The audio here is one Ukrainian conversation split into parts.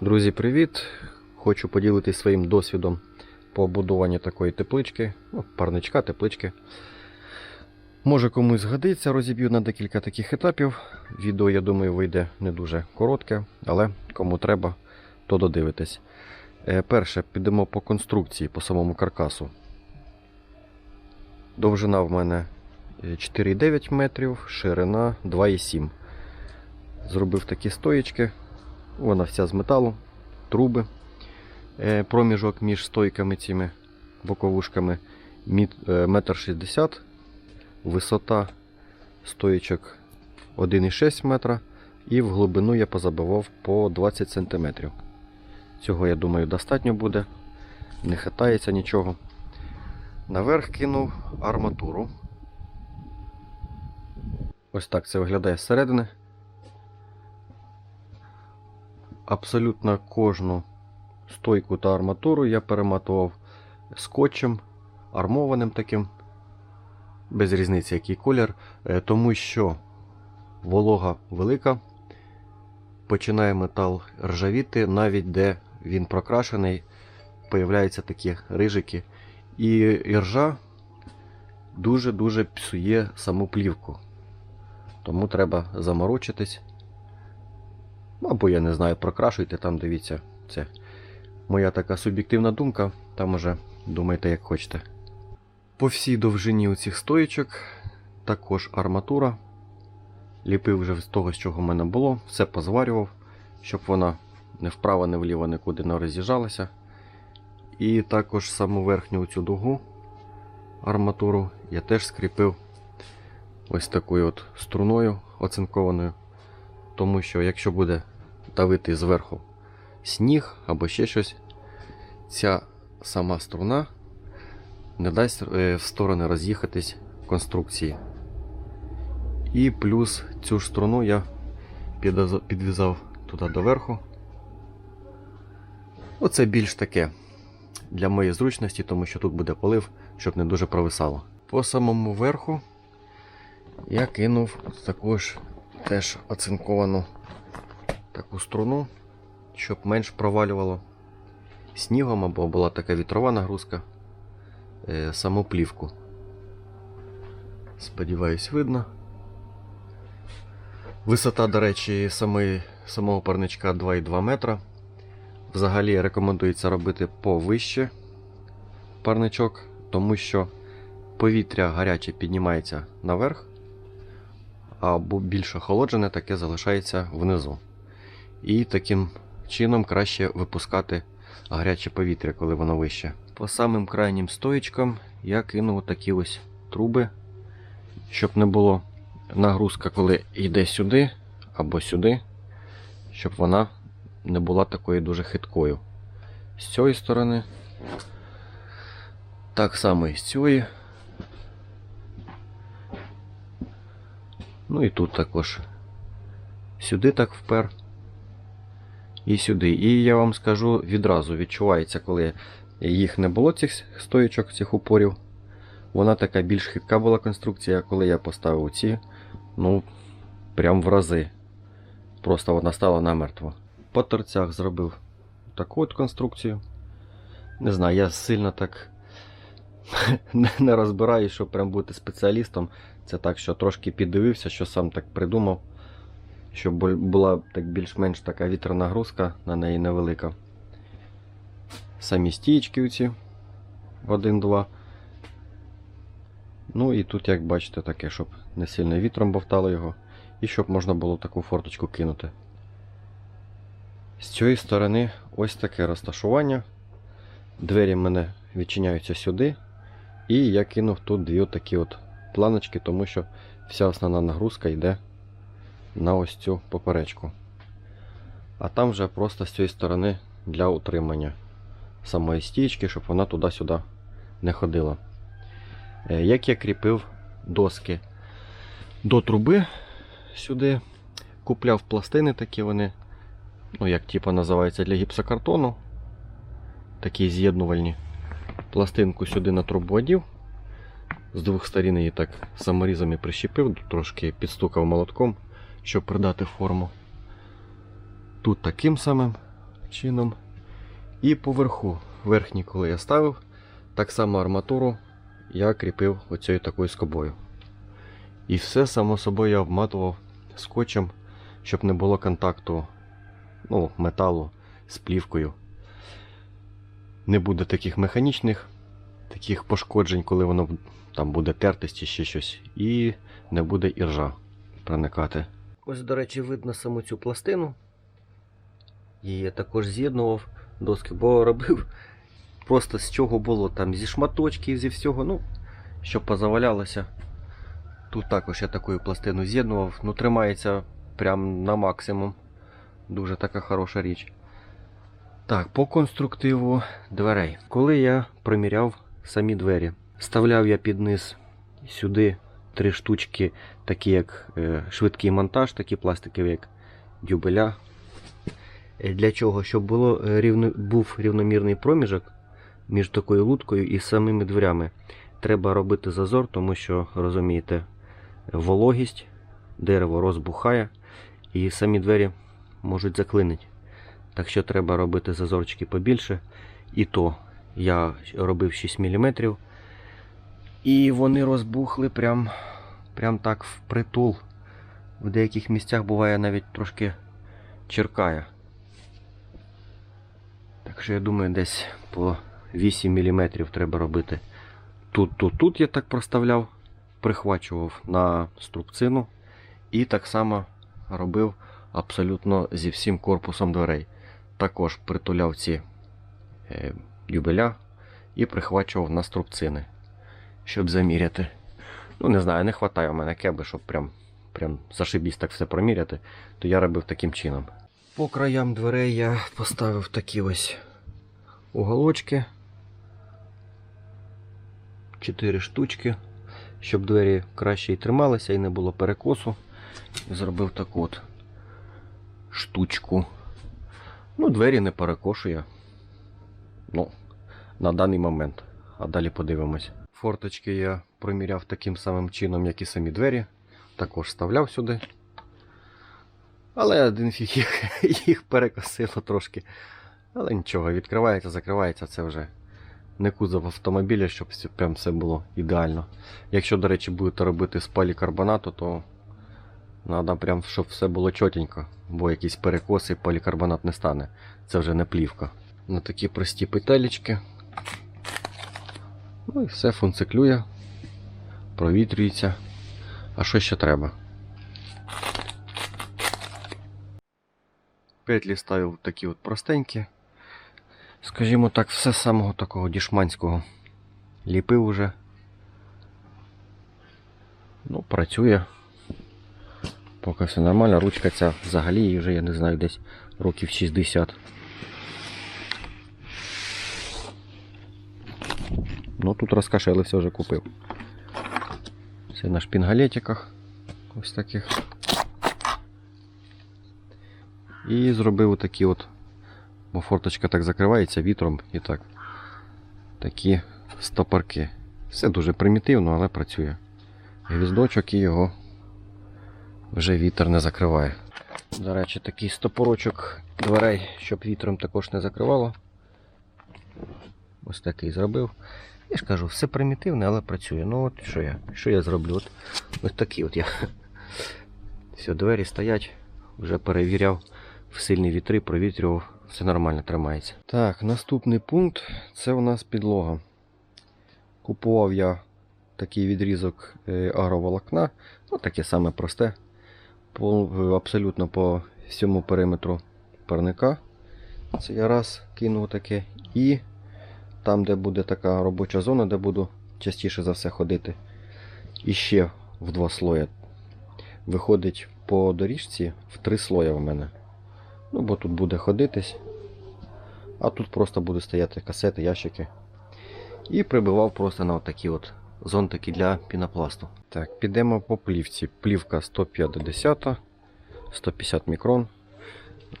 Друзі, привіт! Хочу поділитися своїм досвідом по будуванню такої теплички, ну, парничка, теплички. Може комусь згодиться, розіб'ю на декілька таких етапів. Відео, я думаю, вийде не дуже коротке, але кому треба, то додивитесь. Е, Перше, підемо по конструкції, по самому каркасу. Довжина в мене е, 4,9 метрів, ширина 2,7. Зробив такі стоїчки. Вона вся з металу, труби. Е, Проміжок між стойками цими боковушками міт- е, метр шістдесят. Висота стоїчок 1,6 метра. І в глибину я позабивав по 20 см. Цього, я думаю, достатньо буде. Не хитається нічого. Наверх кинув арматуру. Ось так це виглядає зсередини. Абсолютно кожну стойку та арматуру я перематував скотчем, армованим таким, без різниці який колір, е, тому що волога велика, починає метал ржавіти, навіть де він прокрашений, появляються такі рижики. І іржа дуже-дуже псує саму плівку. Тому треба заморочитись. Або я не знаю, прокрашуйте там, дивіться. Це моя така суб'єктивна думка. Там уже думайте, як хочете. По всій довжині у цих стоїчок також арматура. Ліпив вже з того, з чого в мене було, все позварював, щоб вона не вправо, не вліво нікуди не роз'їжджалася. І також саму верхню цю дугу арматуру я теж скріпив ось такою от струною оцинкованою. Тому що якщо буде давити зверху сніг або ще щось, ця сама струна не дасть е, в сторони роз'їхатись конструкції. І плюс цю ж струну я підв'язав- туди доверху. Оце більш таке для моєї зручності, тому що тут буде полив, щоб не дуже провисало. По самому верху я кинув також теж оцинковану таку струну, щоб менш провалювало снігом або була така вітрова нагрузка е, саму плівку. Сподіваюсь, видно. Висота, до речі, самої, самого парничка 2,2 метра. Взагалі рекомендується робити повище парничок, тому що повітря гаряче піднімається наверх, а бу- більш охолоджене таке залишається внизу. І таким чином краще випускати гаряче повітря, коли воно вище. По самим крайнім стоїчкам я кинув такі ось труби, щоб не було нагрузка, коли йде сюди або сюди, щоб вона не була такою дуже хиткою. З цієї сторони, так само і з цієї. Ну і тут також. Сюди так впер. І сюди. І я вам скажу відразу відчувається, коли їх не було цих стоїчок, цих упорів. Вона така більш хитка була конструкція, коли я поставив ці, ну, прям в рази. Просто вона стала намертво. По торцях зробив таку от конструкцію. Не знаю, я сильно так не- розбираю, щоб прям бути спеціалістом. Це так, що трошки піддивився, що сам так придумав, щоб була так більш-менш така вітряна нагрузка на неї невелика. Самі стієчки оці 1-2. Ну і тут, як бачите, таке, щоб не сильно вітром бовтало його, і щоб можна було таку форточку кинути. З цієї сторони ось таке розташування. Двері в мене відчиняються сюди. І я кинув тут дві такі от планочки, тому що вся основна нагрузка йде на ось цю поперечку. А там вже просто з цієї сторони для утримання самої стічки, щоб вона туди-сюди не ходила. Е, Як я кріпив доски до труби сюди, купляв пластини такі вони, ну як типу називається для гіпсокартону. Такі з'єднувальні. Пластинку сюди на трубу одів. З двох сторін її так саморізами прищепив, трошки підстукав молотком, щоб придати форму. Тут таким самим чином. І поверху, верхній, коли я ставив, так само арматуру я кріпив оцією такою скобою. І все само собою я обматував скотчем, щоб не було контакту ну, металу з плівкою. Не буде таких механічних, таких пошкоджень, коли воно там буде тертись чи ще щось, і не буде іржа проникати. Ось, до речі, видно саму цю пластину. Її я також з'єднував доски, бо робив просто з чого було там зі шматочків, зі всього, ну, щоб позавалялося. Тут також я такою пластину з'єднував, ну тримається прям на максимум. Дуже така хороша річ. Так, по конструктиву дверей. Коли я приміряв самі двері, вставляв я під низ сюди три штучки, такі як е, швидкий монтаж, такі пластикові, як дюбеля. Е, Для чого? Щоб було, е, рівно, був рівномірний проміжок між такою луткою і самими дверями. Треба робити зазор, тому що, розумієте, вологість, дерево розбухає, і самі двері можуть заклинити. Так що треба робити зазорчики побільше. І то я робив 6 мм. І вони розбухли прям, прям так впритул. В деяких місцях буває навіть трошки черкає. Так що я думаю, десь по 8 мм треба робити. Тут, тут, тут я так проставляв, прихвачував на струбцину і так само робив абсолютно зі всім корпусом дверей. Також притуляв ці е, дюбеля і прихвачував на струбцини, щоб заміряти. Ну, не знаю, не вистачає у мене кеби, щоб прям, прям зашибісь так все проміряти, то я робив таким чином. По краям дверей я поставив такі ось уголочки. Чотири штучки, щоб двері краще і трималися і не було перекосу. Зробив таку от штучку. Ну, двері не перекошує. Ну, на даний момент. А далі подивимось. Форточки я проміряв таким самим чином, як і самі двері. Також вставляв сюди. Але один фіг їх, їх перекосило трошки. Але нічого, відкривається, закривається, це вже не кузов автомобіля, щоб прям все було ідеально. Якщо, до речі, будете робити з полікарбонату, то треба прям, щоб все було чотенько, бо якісь перекоси полікарбонат не стане. Це вже не плівка. На такі прості петелечки. Ну і все функціклює, провітрюється. А що ще треба? Петлі ставив такі от простенькі. Скажімо так, все з самого такого дішманського. Ліпив уже. Ну, працює. Поки все нормально. Ручка ця взагалі вже, я не знаю, десь років 60. Ну тут розкашелився вже купив. Все на шпінгалетиках. Ось таких. І зробив такі от, бо форточка так закривається вітром і так. Такі стопорки. Все дуже примітивно, але працює. Гвіздочок і його вже вітер не закриває. До речі, такий стопорочок дверей, щоб вітром також не закривало. Ось такий зробив. Я ж кажу, все примітивне, але працює. Ну от що я? Що я зроблю? От, ось такі от я. Все, двері стоять, вже перевіряв в сильні вітри, провітрював, все нормально тримається. Так, наступний пункт це у нас підлога. Купував я такий відрізок е, агроволокна, ну таке саме просте, по, абсолютно по всьому периметру парника. Це я раз кинув таке. І там, де буде така робоча зона, де буду частіше за все ходити. І ще в два слої. Виходить по доріжці в три слої в мене. Ну, бо тут буде ходитись. А тут просто буде стояти касети, ящики. І прибивав просто на такі от зонтики для пінопласту. Так, підемо по плівці. Плівка 150, 150 мікрон.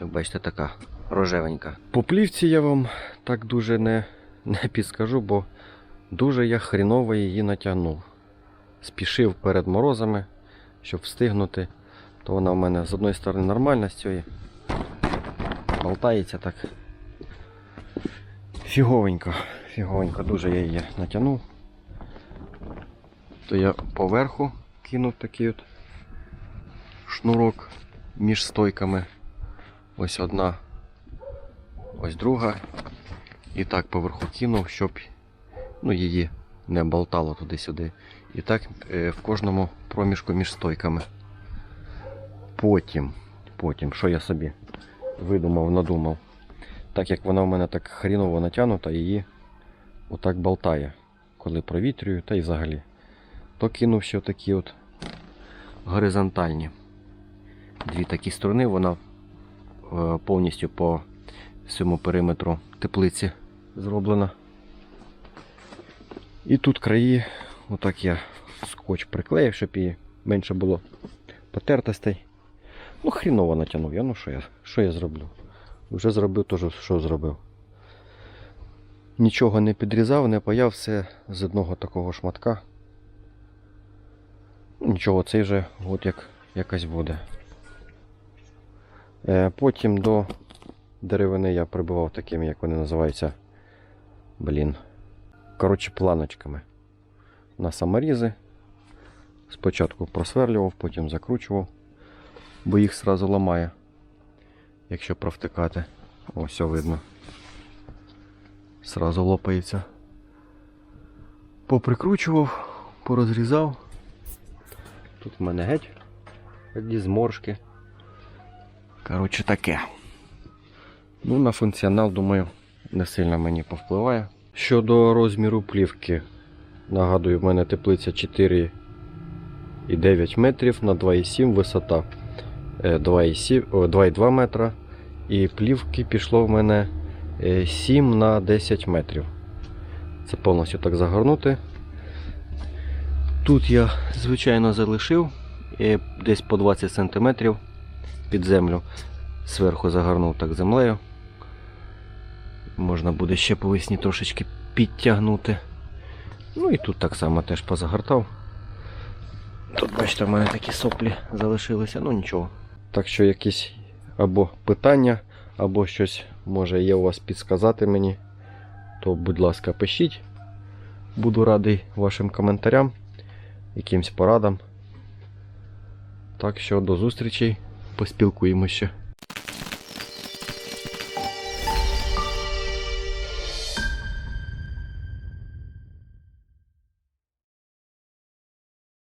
Бачите, така рожевенька. По плівці я вам так дуже не, не підскажу, бо дуже я хріново її натягнув. Спішив перед морозами, щоб встигнути. То вона в мене з одної сторони нормальна, з цієї болтається так. Фіговенько, фіговенько, дуже я її натягнув. То я поверху кинув такий от шнурок між стойками. Ось одна, ось друга. І так поверху кинув, щоб ну, її не болтало туди-сюди. І так е, в кожному проміжку між стойками. Потім, потім, що я собі видумав, надумав. Так як вона в мене так хріново натягнута, її отак болтає, коли провітрюю, та й взагалі. То кинув ще такі от горизонтальні. Дві такі сторони, вона е, повністю по всьому периметру теплиці зроблена. І тут краї, отак я скотч приклеїв, щоб її менше було потертостей. Ну, хріново натягнув я, ну що я, що я зроблю? Вже зробив то, що зробив. Нічого не підрізав, не паяв, все з одного такого шматка. Ну, Нічого, цей вже от як якась буде. Е, потім до деревини я прибивав такими, як вони називаються. Блін. Коротше, планочками. На саморізи. Спочатку просверлював, потім закручував, бо їх сразу ламає, якщо провтикати. Ось все видно. Сразу лопається. Поприкручував, порозрізав. Тут в мене геть одні зморшки. Коротше таке. Ну, на функціонал, думаю, не сильно мені повпливає. Щодо розміру плівки, нагадую, в мене теплиця 4,9 метрів на 2,7 висота е, 2,7 о, 2,2 метра. І плівки пішло в мене е, 7 на 10 метрів. Це повністю так загорнути. Тут я, звичайно, залишив е, десь по 20 см під землю. Зверху загорнув так землею. Можна буде ще по весні трошечки підтягнути. Ну і тут так само теж позагортав. Тут, бачите, в мене такі соплі залишилися, ну нічого. Так що якісь або питання, або щось може є у вас підсказати мені, то будь ласка, пишіть. Буду радий вашим коментарям, якимсь порадам. Так що до зустрічей, поспілкуємося.